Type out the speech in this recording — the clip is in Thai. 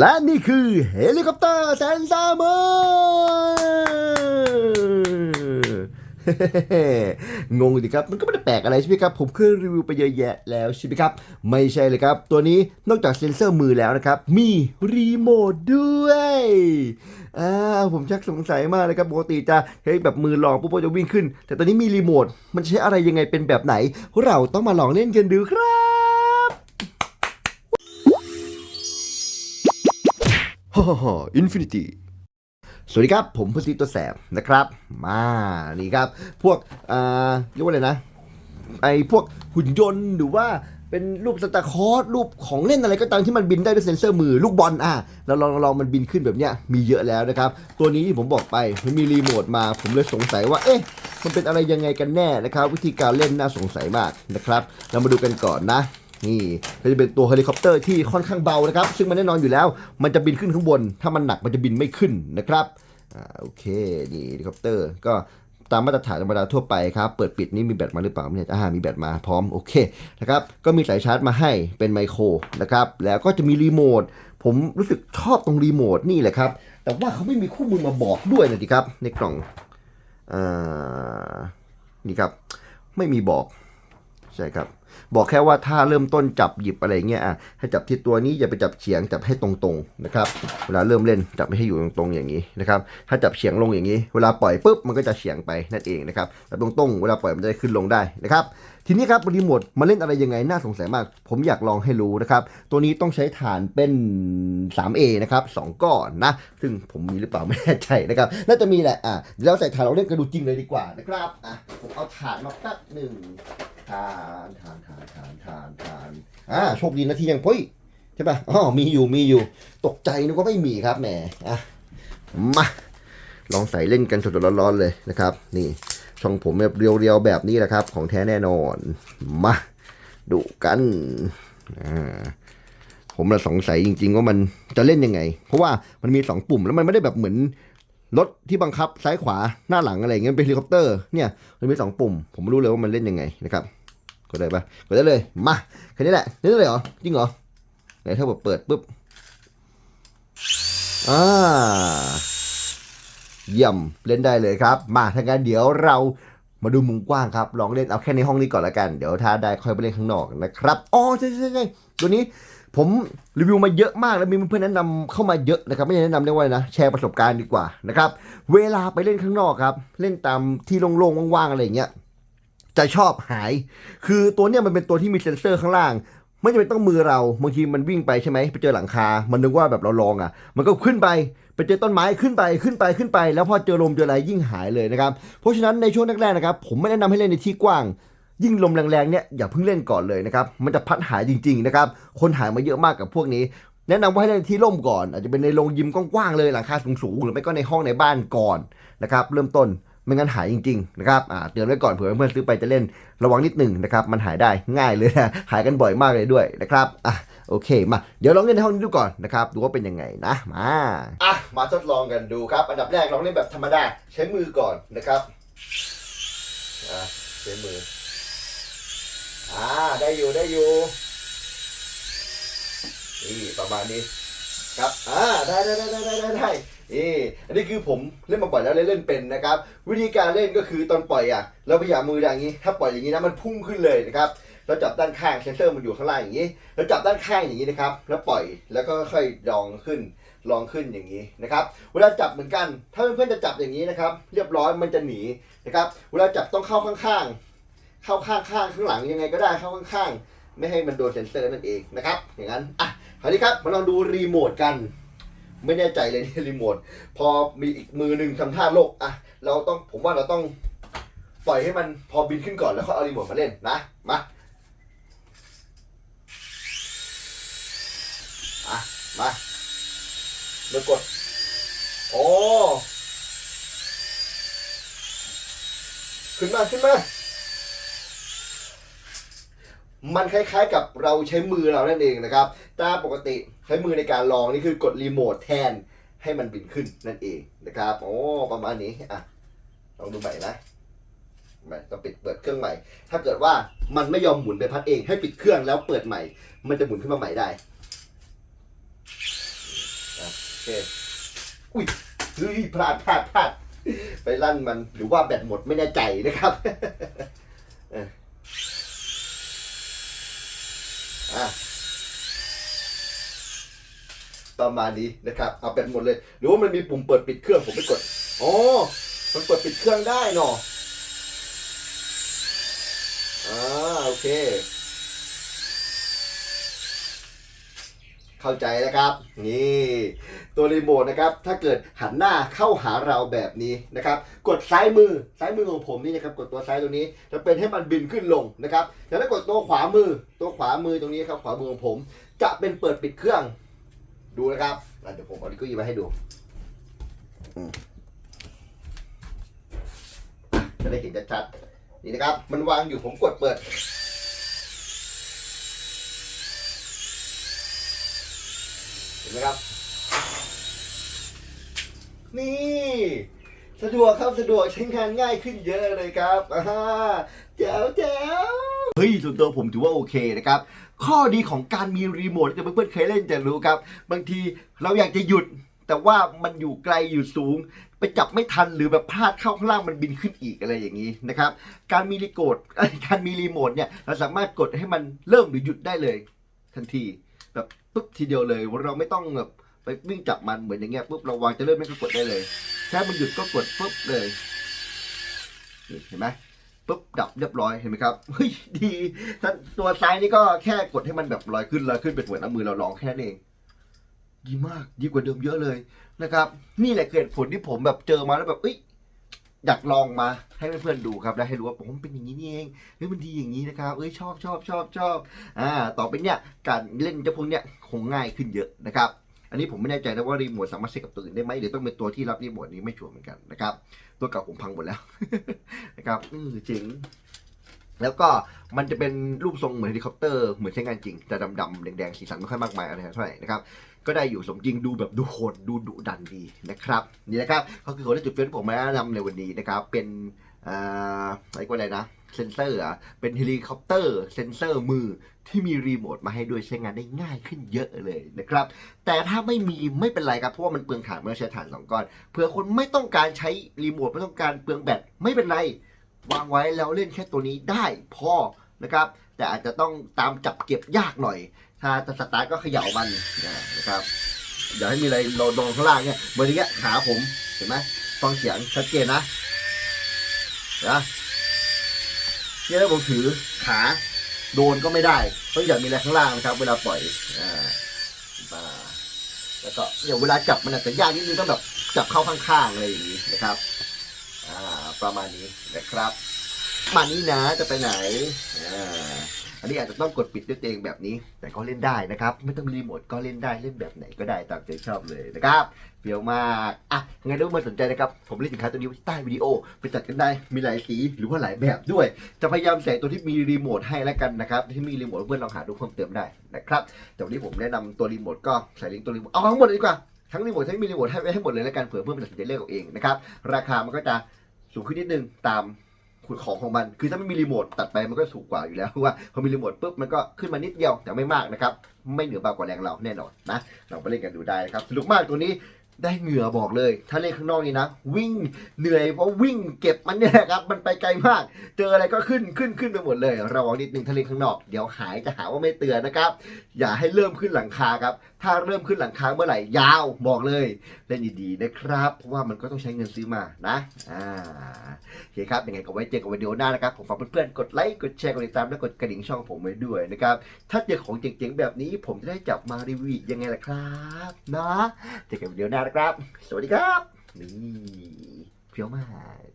และนี่คือเฮลิคอปเตอร์แสนสามางงดิครับ มันก็ไม่ได้แปลกอะไรใช่ไหมครับ ผมเคยรีวิวไปเยอะแยะแล้วใช่ไหมครับ ไม่ใช่เลยครับ ตัวนี้นอกจากเซ็นเซอร์มือแล้วนะครับ มีรีโมทด้วยอ่าผมชักสงสัยมากเลยครับปกติจะใช้ยแบบมือลองปุ๊บจะวิ่งขึ้น แต่ตอนนี้มีรีโมทมันใช้อะไรยังไงเป็นแบบไหน เราต้องมาลองเล่นกันดูครับ ฮ่าฮ่าอินฟินิตี้สวัสดีครับ ผมพุทธิตัวแสบนะครับ มานี่ครับ พวกเอ่าเรียกว่าอะไรนะ ไอพวกหุ่นยนต์หรือว่าเป็นรูปสตาร์คอร์สรูปของเล่นอะไรก็ตามที่มันบินได้ด้วยเซ็นเซอร์มือลูกบอลอะเราลองลองมันบินขึ้นแบบเนี้ยมีเยอะแล้วนะครับ ตัวนี้ที่ผมบอกไปมันมีรีโมทมา ผมเลยสงสัยว่า เอ๊ะ มันเป็นอะไรยังไงกันแน่นะครับ วิธีการเล่นน่าสงสัยมากนะครับ เรามาดูกันก่อนนะ นี่ก็จะเป็นตัวเฮลิคอปเตอร์ที่ค่อนข้างเบานะครับ ซึ่งมันแน่นอนอยู่แล้ว มันจะบินขึ้นข้างบน ถ้ามันหนักมันจะบินไม่ขึ้นนะครับอ่าโอเคนี่เฮลิคอปเตอร์ก็ตามมาตรฐานธรรมดาทั่วไปครับ เปิดปิดนี่มีแบตมาหรือเปล่าไม่แน่ใจอ่ามีแบตมาพร้อมโอเคนะครับ ก็มีสายชาร์จมาให้เป็นไมโครนะครับ แล้วก็จะมีรีโมท ผมรู้สึกชอบตรงรีโมทนี่แหละครับ แต่ว่าเขาไม่มีคู่มือมาบอกด้วยนะดิครับ ในกล่องอ่านี่ครับ ไม่มีบอก ใช่ครับ บอกแค่ว่าถ้าเริ่มต้นจับหยิบอะไรเงี้ยอะให้จับที่ตัวนี้อย่าไปจับเฉียงจับให้ตรงๆนะครับเวลาเริ่มเล่นจับไม่ให้อยู่ตรงๆอย่างนี้นะครับถ้าจับเฉียงลงอย่างนี้ เวลาปล่อยปุ๊บมันก็จะเฉียงไปนั่นเองนะครับแต่ตรงๆเวลาปล่อยมันจะขึ้นลงได้นะครับทีนี้ครับรีโมทมาเล่นอะไรยังไงน่าสงสัยมาก ผมอยากลองให้รู้นะครับตัวนี้ต้องใช้ฐานเป็น 3A นะครับสองก้อนนะซึ่งผมมีหรือเปล่าไม่แน่ใจนะครับน่าจะมีแหละอะเดี๋ยวเราใส่ฐานเราเล่นกันดูจริงเลยดีกว่านะครับอะผมเอาฐานมาแป๊บหนึ่งฐานฐานฐานฐานฐานฐานอ่าโชคดีนะที่ยังเฮ้ยใช่ป่ะอ๋อมีอยู่มีอยู่ ตกใจนึกว่าไม่มีครับแหมอะมาลองใส่เล่นกันสดๆร้อนๆเลยนะครับ นี่ช่องผมแบบเรียวๆแบบนี้แหละครับ ของแท้แน่นอน มาดูกันอ่าผมละสงสัยจริง ๆ ว่ามันจะเล่นยังไง เพราะว่ามันมีสองปุ่มแล้วมันไม่ได้แบบเหมือน รถที่บังคับซ้ายขวาหน้าหลังอะไรเงี้ยเป็นเฮลิคอปเตอร์เนี่ยมันมีสองปุ่ม ผมไม่รู้เลยว่ามันเล่นยังไงนะครับกดได้ปะกดได้เลยมาแค่นี้แหละเล่นได้เลยเหรอจริงเหรอไหนถ้าแบบเปิดปุ๊บอ่าเยี่ยมเล่นได้เลยครับ มาถ้างั้นเดี๋ยวเรา มาดูมุมกว้างครับ ลองเล่นเอาแค่ในห้องนี้ก่อนละกัน เดี๋ยวถ้าได้ค่อยไปเล่นข้างนอกนะครับ อ๋อใช่ใช่ใช่ตัวนี้ผมรีวิวมาเยอะมากแล้วมีเพื่อนแนะนำเข้ามาเยอะนะครับ ไม่ใช่แนะนำเรียกว่าอะไรนะแชร์ประสบการณ์ดีกว่านะครับ เวลาไปเล่นข้างนอกครับ เล่นตามที่โล่งๆว่างๆอะไรอย่างเงี้ยจะชอบหาย คือตัวเนี้ยมันเป็นตัวที่มีเซ็นเซอร์ข้างล่างไม่จำเป็นต้องมือเราบางทีมันวิ่งไปใช่ไหมไปเจอหลังคา มันนึกว่าแบบเราลองอะ มันก็ขึ้นไป ไปเจอต้นไม้ขึ้นไปขึ้นไปขึ้นไป แล้วพอเจอลมเจออะไรยิ่งหายเลยนะครับเพราะฉะนั้นในช่วงแรกๆนะครับผมไม่แนะนำให้เล่นในที่กว้าง ยิ่งลมแรงๆเนี่ยอย่าเพิ่งเล่นก่อนเลยนะครับมันจะพัดหายจริงๆนะครับคนหายมาเยอะมากกับพวกนี้แนะนำว่าให้เล่นที่ร่มก่อน อาจจะเป็นในโรงยิมกว้างๆเลยหลังคาสูงๆหรือไม่ก็ในห้องในบ้านก่อนนะครับเริ่มต้น ไม่งั้นหายจริงๆนะครับเตือนไว้ก่อนเผื่อเพื่อนๆซื้อไปจะเล่นระวังนิดหนึ่งนะครับ มันหายได้ง่ายเลยนะหายกันบ่อยมากเลยด้วยนะครับอะโอเคมาเดี๋ยวลองเล่นในห้องนี้ดูก่อนนะครับดูว่าเป็นยังไงนะมาอะมาทดลองกันดูครับ อันดับแรกลองเล่นแบบธรรมดาใช้มือก่อนนะครับอะใช้มืออ่าได้อยู่ได้อยู่นี่ประมาณนี้ครับอ่าได้ได้ได้ได้ได้ได้ได้ นี่อันนี้คือผมเล่นมาบ่อยแล้วเล่นเล่นเป็นนะครับ วิธีการเล่นก็คือตอนปล่อยอะเราพยายามมืออย่างนี้ ถ้าปล่อยอย่างนี้นะมันพุ่งขึ้นเลยนะครับเราจับด้านข้างเซนเซอร์มันอยู่ข้างล่างอย่างนี้เราจับด้านข้างอย่างนี้นะครับแล้วปล่อยแล้วก็ค่อยๆลองขึ้นลองขึ้นอย่างนี้นะครับ เวลาจับเหมือนกัน ถ้าเพื่อนๆจะจับอย่างนี้นะครับ เรียบร้อยมันจะหนีนะครับ เวลาจับต้องเข้าข้างๆ เข้าข้างๆ ข้างหลังยังไงก็ได้เข้าข้างๆ ไม่ให้มันโดนเซนเซอร์นั่นเองนะครับ อย่างนั้น อะ คราวนี้ครับ มาลองดูรีโมทกัน ไม่แน่ใจเลยเนี่ยรีโมทพอมีอีกมือหนึ่งทำท่าโลกอะเราต้องผมว่าเราต้องปล่อยให้มันพอบินขึ้นก่อนแล้วค่อยเอารีโมทมาเล่นนะมาอะมาเดี๋ยวกดโอ้ขึ้นมาขึ้นมามันคล้ายๆกับเราใช้มือเรานั่นเองนะครับตาปกติ ช้มือในการลองนี่คือกดรีโมทแทนให้มันบินขึ้นนั่นเองนะครับโอ้ประมาณนี้อะลองดูใหม่นะใหม่ต้องปิดเปิดเครื่องใหม่ ถ้าเกิดว่ามันไม่ยอมหมุนไปพัดเอง ให้ปิดเครื่องแล้วเปิดใหม่ มันจะหมุนขึ้นมาใหม่ได้โอเคอุ้ยเฮ้ยพลาดพลาดพลาดไปลั่นมันหรือว่าแบตหมดไม่แน่ใจนะครับเอออะ ประมาณนี้นะครับเอาแบตหมดเลย หรือว่ามันมีปุ่มเปิดปิดเครื่องผมไม่กดอ๋อมันเปิดปิดเครื่องได้เนาะอ่าโอเค เข้าใจนะครับ นี่ตัวรีโมทนะครับ ถ้าเกิดหันหน้าเข้าหาเราแบบนี้นะครับ กดซ้ายมือซ้ายมือของผมนี่นะครับ กดตัวซ้ายตัวนี้ จะเป็นให้มันบินขึ้นลงนะครับแต่ถ้ากดตัวขวามือ ตัวขวามือตรงนี้ครับขวามือของผม จะเป็นเปิดปิดเครื่อง ดูนะครับอะเดี๋ยวผมเอาดิโก้ยีมาให้ดูอืมอะจะได้เห็นชัดๆนี่นะครับ มันวางอยู่ผมกดเปิด เห็นไหมครับ นี่ สะดวกครับสะดวกใช้งานง่ายขึ้นเยอะเลยครับอ่าแจ๋วแจ๋วเฮ้ยส่วนตัวผมถือว่าโอเคนะครับ ข้อดีของการมีรีโมทถ้าเพื่อนๆเคยเล่นจะรู้ครับ บางทีเราอยากจะหยุด แต่ว่ามันอยู่ไกลอยู่สูง ไปจับไม่ทันหรือแบบพลาดเข้าข้างล่างมันบินขึ้นอีกอะไรอย่างนี้นะครับ การมีรีโกดการมีรีโมทเนี่ยเราสามารถกดให้มันเริ่มหรือหยุดได้เลย ทันทีแบบปุ๊บทีเดียวเลยเราไม่ต้องแบบไปวิ่งจับมันเหมือนอย่างเงี้ยปุ๊บเราวางจะเริ่มไม่ก็กดได้เลยแค่มันหยุดก็กดปุ๊บเลยเห็นไหม ปุ๊บดับเรียบร้อยเห็นไหมครับเฮ้ยดีตัวซ้ายนี่ก็แค่กดให้มันแบบลอยขึ้นลอยขึ้นเป็นหมือนเอามือเราลองแค่นั้นเองดีมากดีกว่าเดิมเยอะเลยนะครับ นี่แหละเกิดผลที่ผมแบบเจอมาแล้วแบบเอ้ยอยากลองมาให้เพื่อนๆดูครับและให้รู้ว่าผมเป็นอย่างนี้นี่เองเฮ้ยมันดีอย่างนี้นะครับเอ้ยชอบชอบชอบชอบอ่าต่อไปเนี่ยการเล่นเจ้าพวกเนี้ยคงง่ายขึ้นเยอะนะครับ อันนี้ผมไม่แน่ใจนะว่ารีโมทสามารถเซ็ตกับตัวอื่นได้ไหมหรือต้องเป็นตัวที่รับรีโมทนี้ไม่ชัวร์เหมือนกันนะครับ ตัวเก่าผมพังหมดแล้วนะครับอือจริง แล้วก็มันจะเป็นรูปทรงเหมือนเฮลิคอปเตอร์เหมือนใช้งานจริงแต่ดำๆแดงๆสีสันไม่ค่อยมากมายอะไรเท่าไหร่นะครับก็ได้อยู่สมจริงดูแบบดูโหดดูดุดันดีนะครับนี่นะครับก็คือคนที่จุดเฟ้นผมมาแนะนำในวันนี้นะครับเป็น อ่าอะไรก็อะไรนะเซนเซอร์อะเป็นเฮลิคอปเตอร์เซนเซอร์มือที่มีรีโมทมาให้ด้วยใช้งานได้ง่ายขึ้นเยอะเลยนะครับ แต่ถ้าไม่มีไม่เป็นไรครับ เพราะว่ามันเปลืองถ่านมันต้องใช้ถ่านสองก้อนเผื่อคนไม่ต้องการใช้รีโมทไม่ต้องการเปลืองแบตไม่เป็นไร วางไว้แล้วเล่นแค่ตัวนี้ได้พอนะครับ แต่อาจจะต้องตามจับเก็บยากหน่อย ถ้าจะสตาร์ทก็เขย่ามันนะครับอย่าให้มีอะไรโดนข้างล่างเนี่ยเหมือนอย่างเงี้ยขาผมเห็นไหมฟังเสียงชัดเจนนะ นะเนี่ยถ้าผมถือขาโดนก็ไม่ได้ต้องอย่ามีอะไรข้างล่างนะครับ เวลาปล่อยอ่ามาแล้วก็เดี๋ยวเวลาจับมันอาจจะยากนิดนึงต้องแบบจับเข้าข้างๆอะไรอย่างนี้นะครับอ่าประมาณนี้นะครับมานี้นะจะไปไหนอ่า อันนี้อาจจะต้องกดปิดด้วยตัวเองแบบนี้ แต่ก็เล่นได้นะครับ ไม่ต้องรีโมทก็เล่นได้เล่นแบบไหนก็ได้ตามใจชอบเลยนะครับเฟี้ยวมากอะยังไงถ้าเพื่อนสนใจนะครับ ผมเล่นสินค้าตัวนี้ไว้ใต้วิดีโอ ไปจัดกันได้มีหลายสีหรือว่าหลายแบบด้วย จะพยายามใส่ตัวที่มีรีโมทให้แล้วกันนะครับ ที่มีรีโมทเพื่อนลองหาดูเพิ่มเติมได้นะครับแต่วันนี้ผมแนะนำตัวรีโมทก็ใส่ลิงก์ตัวรีโมทเอาทั้งหมดเลยดีกว่าทั้งรีโมททั้งมีรีโมทให้ไว้ให้หมดเลยแล้วกันเผื่อเพื่อนไปตัดสินใจเลือกเอาเองนะครับราคามันก็จะสูงขึ้นนิดนึงตาม ของของมัน คือถ้าไม่มีรีโมทตัดไปมันก็สูงกว่าอยู่แล้วเพราะว่าพอมีรีโมทปุ๊บมันก็ขึ้นมานิดเดียวแต่ไม่มากนะครับ ไม่เหนือเบากว่าแรงเราแน่นอนนะเราไปเล่นกันดูได้นะครับสนุกมากตัวนี้ได้เหงื่อบอกเลย ถ้าเล่นข้างนอกนี่นะ วิ่งเหนื่อยเพราะวิ่งเก็บมันเนี่ยนะครับ มันไปไกลมาก เจออะไรก็ขึ้นขึ้นขึ้นไปหมดเลย ระวังนิดนึงถ้าเล่นข้างนอก เดี๋ยวหายจะหาว่าไม่เตือนนะครับ อย่าให้เริ่มขึ้นหลังคาครับ ถ้าเริ่มขึ้นหลังคาเมื่อไหร่ยาวบอกเลย เล่นดีๆนะครับ เพราะว่ามันก็ต้องใช้เงินซื้อมานะอ่าโอเคครับยังไงก็ไว้เจอกันวิดีโอหน้านะครับ ผมฝากเพื่อนๆกดไลค์กดแชร์กดติดตามและกดกระดิ่งช่องผมไว้ด้วยนะครับ ถ้าเจอของเจ๋งๆแบบนี้ ผมจะได้จับมารีวิวยังไงล่ะครับนะเจอกันวิดีโอหน้านะครับ สวัสดีครับนี่เฟี้ยวมาก